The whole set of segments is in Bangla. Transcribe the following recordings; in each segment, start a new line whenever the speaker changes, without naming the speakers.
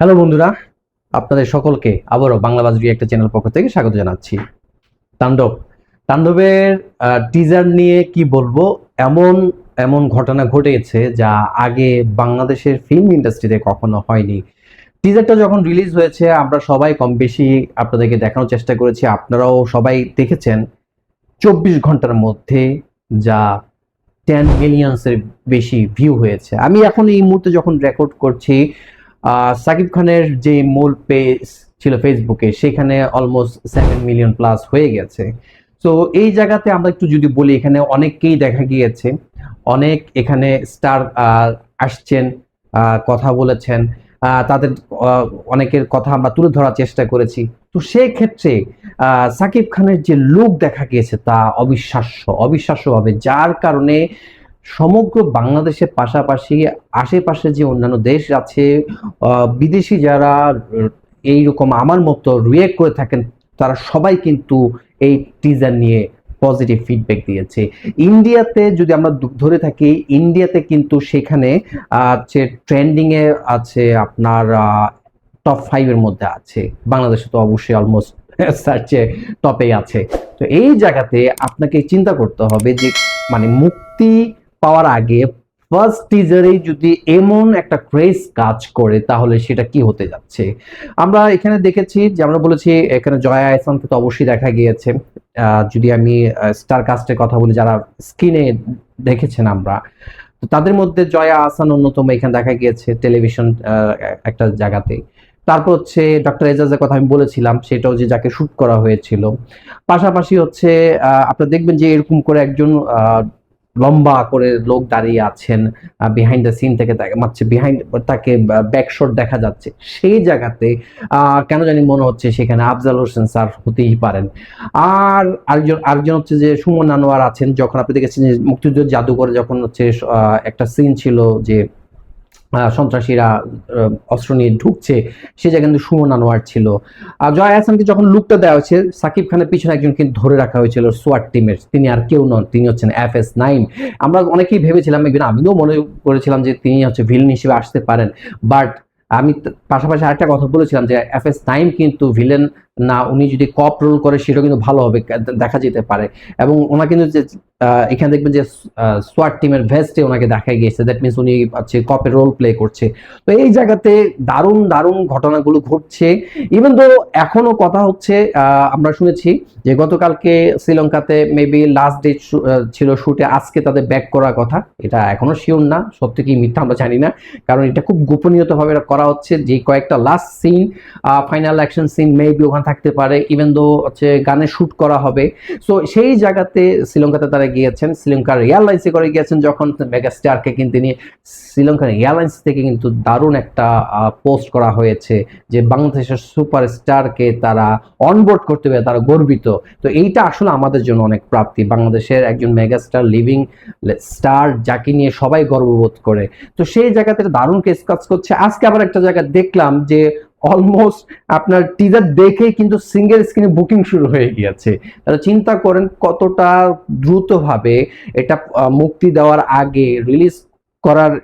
হ্যালো বন্ধুরা, আপনাদের সকলকে আবারও বাংলা বাজারি একটা চ্যানেল পক্ষ থেকে স্বাগত জানাচ্ছি। তাণ্ডব, তাণ্ডবের টিজার নিয়ে কি বলব, এমন এমন ঘটনা ঘটেছে যা আগে বাংলাদেশের ফিল্ম ইন্ডাস্ট্রিতে কখনো হয়নি। টিজারটা যখন রিলিজ হয়েছে, আমরা সবাই কম বেশি আপনাদেরকে দেখানোর চেষ্টা করেছি। আপনারাও সবাই দেখেছেন চব্বিশ ঘণ্টার মধ্যে যা টেন মিলিয়ন্সের বেশি ভিউ হয়েছে। আমি এখন এই মুহূর্তে যখন রেকর্ড করছি সাকিব খানের যে মূল পেজ ছিল ফেসবুকে, সেখানে অলমোস্ট সেভেন মিলিয়ন প্লাস হয়ে গেছে। তো এই জায়গাতে আমরা একটু যদি বলি, এখানে অনেককেই দেখা গিয়েছে। অনেক এখানে স্টার আসছেন কথা বলেছেন। তাদের অনেকের কথা আমরা তুলে ধরার চেষ্টা করেছি। তো সেই ক্ষেত্রে সাকিব খানের যে লুক দেখা গিয়েছে তা অবিশ্বাস্য। অবিশ্বাস্যভাবে, যার কারণে সমগ্র বাংলাদেশের পাশাপাশি আশেপাশে যে অন্যান্য দেশ আছে বিদেশি যারা এইরকম আমার মতো রিয়েক্ট করে থাকেন, তারা সবাই কিন্তু এই টিজার নিয়ে পজিটিভ ফিডব্যাক দিয়েছে। ইন্ডিয়াতে যদি আমরা ধরে থাকি, ইন্ডিয়াতে কিন্তু সেখানে যে ট্রেন্ডিং এ আছে আপনার টপ ফাইভের মধ্যে আছে। বাংলাদেশে তো অবশ্যই অলমোস্ট সার্চে টপে আছে। তো এই জায়গাতে আপনাকে চিন্তা করতে হবে যে মানে মুক্তি পাওয়ার আগে ফার্স্ট টিজারেই যদি এমন একটা ক্রেজ কাজ করে, তাহলে সেটা কি হতে যাচ্ছে? আমরা এখানে দেখেছি যে আমরা বলেছি এখানে জয়া আহসানকে তো অবশ্যই দেখা গিয়েছে। যদি আমি স্টার কাস্টের কথা বলি, যারা স্ক্রিনে দেখেছেন আমরা, তো তাদের মধ্যে জয়া, আহসান অন্যতম এখানে দেখা গিয়েছে টেলিভিশন একটা জায়গাতে। তারপর হচ্ছে ডক্টর এজাজের কথা আমি বলেছিলাম, সেটাও যে যাকে শুট করা হয়েছিল। পাশাপাশি হচ্ছে আপনারা দেখবেন যে এরকম করে একজন লম্বা করে লোক দাঁড়িয়ে আছেন বিহাইন্ড দ্য সিন থেকে মারছে বিহাইন্ড তাকে ব্যাকশট দেখা যাচ্ছে। সেই জায়গাতে কেন জানি মনে হচ্ছে সেখানে আফজাল হোসেন স্যার হতেই পারেন। আর আরেকজন আরেকজন হচ্ছে যে সুমন আনোয়ার আছেন, যখন আপনি দেখেছেন মুক্তিযুদ্ধ জাদুঘরে যখন হচ্ছে একটা সিন ছিল যে সন্ত্রাসীরা অস্ত্র নিয়ে ঢুকছে, সে জায়গায় কিন্তু সুমন আনোয়ার ছিল। আর জয় হাসানকে যখন লুকটা দেওয়া হয়েছে, সাকিব খানের পিছনে একজনকে ধরে রাখা হয়েছিল সোয়াট টিমের তিনি আর কেউ নন, তিনি হচ্ছেন এফ এস নাইন। আমরা অনেকেই ভেবেছিলাম একদিন আমিও মনে করেছিলাম যে তিনি হচ্ছে ভিলেন হিসেবে আসতে পারেন। বাট আমি পাশাপাশি আরেকটা কথা বলেছিলাম যে এফ এস নাইন কিন্তু ভিলেন না, উনি যদি কপ রোল করে, সেটাও কিন্তু ভালো হবে দেখা যেতে পারে। এবং ওনা কিন্তু যে এখানে দেখবেন যে সোয়াট টিমের ভেস্টে ওনাকে দেখা গিয়েছে দ্যাট মিনস উনি হচ্ছে কপের রোল প্লে করছে। তো এই জায়গাতে দারুণ দারুণ ঘটনাগুলো ঘটছে। ইভেন তো এখনও কথা হচ্ছে আমরা শুনেছি যে, গতকালকে শ্রীলঙ্কাতে মেবি লাস্ট ডে ছিল শুটে আজকে তাদের ব্যাক করার কথা। এটা এখনও শিওর না, সত্যি কি মিথ্যা আমরা জানি না। কারণ এটা খুব গোপনীয়ভাবে এটা করা হচ্ছে, যে কয়েকটা last scene final action scene maybe ওখানে থাকতে পারে ইভেন দো হচ্ছে গানে শুট করা হবে। সো সেই জায়গাতে শ্রীলঙ্কাতে তারা গিয়েছেন শ্রীলঙ্কার এয়ারলাইন্সে করে গিয়েছেন, যখন মেগাস্টারকে কিন্তু নিয়ে শ্রীলঙ্কার এয়ারলাইন্স থেকে কিন্তু দারুণ একটা পোস্ট করা হয়েছে, যে বাংলাদেশের সুপারস্টারকে তারা অনবোর্ড করতে পারে তারা গর্বিত। তো এইটা আসলে আমাদের জন্য অনেক প্রাপ্তি। বাংলাদেশের একজন মেগাস্টার লিভিং স্টার যাকে নিয়ে সবাই গর্ববোধ করে। তো সেই জায়গাতে দারুণ কেস কাজ করছে। আজকে আবার একটা জায়গা দেখলাম যে অলমোস্ট আপনার টিজার দেখেই কিন্তু সিঙ্গেল স্ক্রিনে বুকিং শুরু হয়ে গিয়েছে। তাহলে চিন্তা করেন কতটা দ্রুতভাবে এটা মুক্তি দেওয়ার আগে রিলিজ করার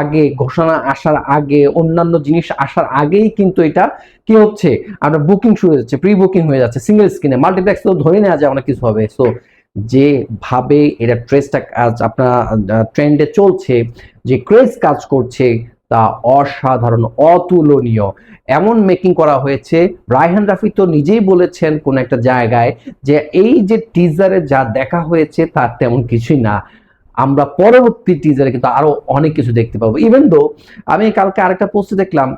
আগে, ঘোষণা আসার আগে, অন্যান্য জিনিস আসার আগেই কিন্তু এটা কি হচ্ছে? আপনার বুকিং শুরু হয়ে যাচ্ছে প্রি বুকিং হয়ে যাচ্ছে সিঙ্গেল স্ক্রিনে মাল্টিপ্লেক্স তো ধরে নেওয়া যায় অনেক কিছু হবে। সো যেভাবে এটা ট্রেসটা কাজ আপনার ট্রেন্ডে চলছে, যে ক্রেজ কাজ করছে তা অসাধারণ, অতুলনীয়। এমন মেকিং করা হয়েছে। রায়হান রাফি তো নিজেই বলেছেন কোন একটা জায়গায় যে এই যে টিজারে যা দেখা হয়েছে তার তেমন কিছুই না। আমরা পরবর্তী টিজারে কিন্তু আরও অনেক কিছু দেখতে পাবো। ইভেন দো আমি কালকে আরেকটা পোস্টে দেখলাম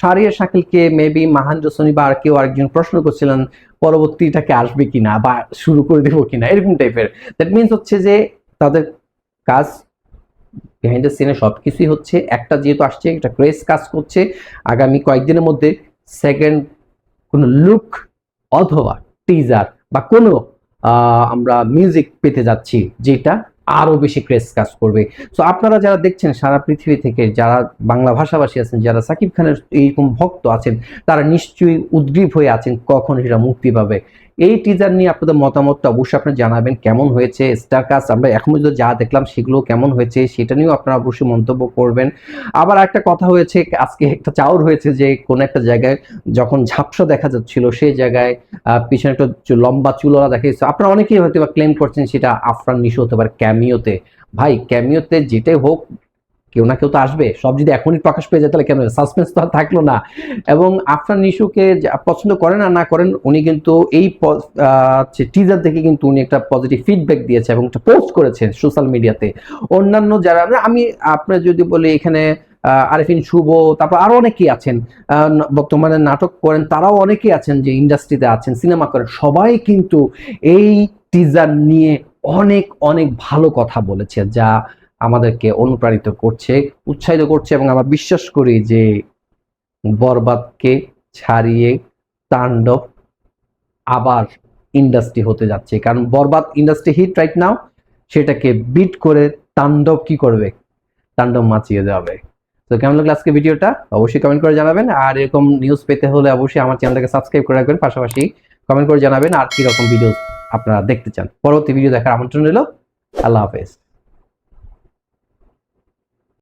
শারিয়ার শাকিলকে মেবি মাহান জোসনি বা আর কেউ আরেকজন প্রশ্ন করছিলেন পরবর্তীটাকে আসবে কিনা বা শুরু করে দেবো কিনা, এরকম টাইপের দ্যাট মিনস হচ্ছে যে তাদের কাজ দ্য সিনে সব কিছুই হচ্ছে। একটা যেহেতু আসছে, একটা ক্রেজ কাজ করছে। আগামী কয়েকদিনের মধ্যে সেকেন্ড কোনো লুক অথবা টিজার বা কোনো আমরা মিউজিক পেতে যাচ্ছি, যেটা আরও বেশি ক্রেজ কাজ করবে। সো আপনারা যারা দেখছেন, সারা পৃথিবী থেকে যারা বাংলা ভাষাভাষী আছেন, যারা সাকিব খানের এইরকম ভক্ত আছেন, তারা নিশ্চয়ই উদ্গ্রীব হয়ে আছেন কখন সেটা মুক্তি পাবে। এই টিজার নিয়ে আপনাদের মতামতটা অবশ্যই আপনারা জানাবেন, কেমন হয়েছে স্টার কাস্ট আমরা এখন পর্যন্ত যা দেখলাম সেগুলো কেমন হয়েছে, সেটা নিয়েও আপনারা অবশ্যই মন্তব্য করবেন। আবার একটা কথা হয়েছে, আজকে একটা চাউর হয়েছে যে কোন একটা জায়গায় যখন ঝাপসা দেখা যাচ্ছিল, সেই জায়গায় পিছনে একটা লম্বা চুলওয়ালা দেখা যাচ্ছে। আপনারা অনেকেই হয়তো বা ক্লেম করছেন সেটা আফরান নিশো হতে পারে ক্যামিওতে ভাই ক্যামিওতে যেটাই হোক কেউ না কেউ তো আসবে। সব যদি এখনই প্রকাশ পেয়ে যায়, তাহলে কেন? সাসপেন্স তো আর থাকল না। এবং আফরান নিশুকে পছন্দ করেন আর না করেন, উনি কিন্তু এই টিজার দেখে কিন্তু উনি একটা পজিটিভ ফিডব্যাক দিয়েছে এবং একটা পোস্ট করেছেন সোশ্যাল মিডিয়াতে অন্যান্য যারা আমি, আপনার যদি বলি এখানে আরিফিন শুভ, তারপর আরও অনেকেই আছেন। বর্তমানে নাটক করেন, তারাও অনেকেই আছেন যে ইন্ডাস্ট্রিতে আছেন সিনেমা করেন। সবাই কিন্তু এই টিজার নিয়ে অনেক অনেক ভালো কথা বলেছে যা আমাদেরকে অনুপ্রাণিত করছে, উৎসাহিত করছে এবং আমরা বিশ্বাস করি যে বরবাদকে ছাড়িয়ে তাণ্ডব আবার ইন্ডাস্ট্রি হতে যাচ্ছে। কারণ Borbaad industry hit right now সেটাকে বিট করে তাণ্ডব কি করবে? তাণ্ডব মাচিয়ে যাবে তো কেমন লাগল আজকে ভিডিওটা? অবশ্যই কমেন্ট করে জানাবেন। আর এরকম নিউজ পেতে হলে অবশ্যই আমার চ্যানেলটাকে সাবস্ক্রাইব করে রাখবেন। পাশাপাশি কমেন্ট করে জানাবেন আর কি রকম ভিডিও আপনারা দেখতে চান। পরবর্তী ভিডিও দেখার আমন্ত্রণ রইল। আল্লাহ হাফেজ।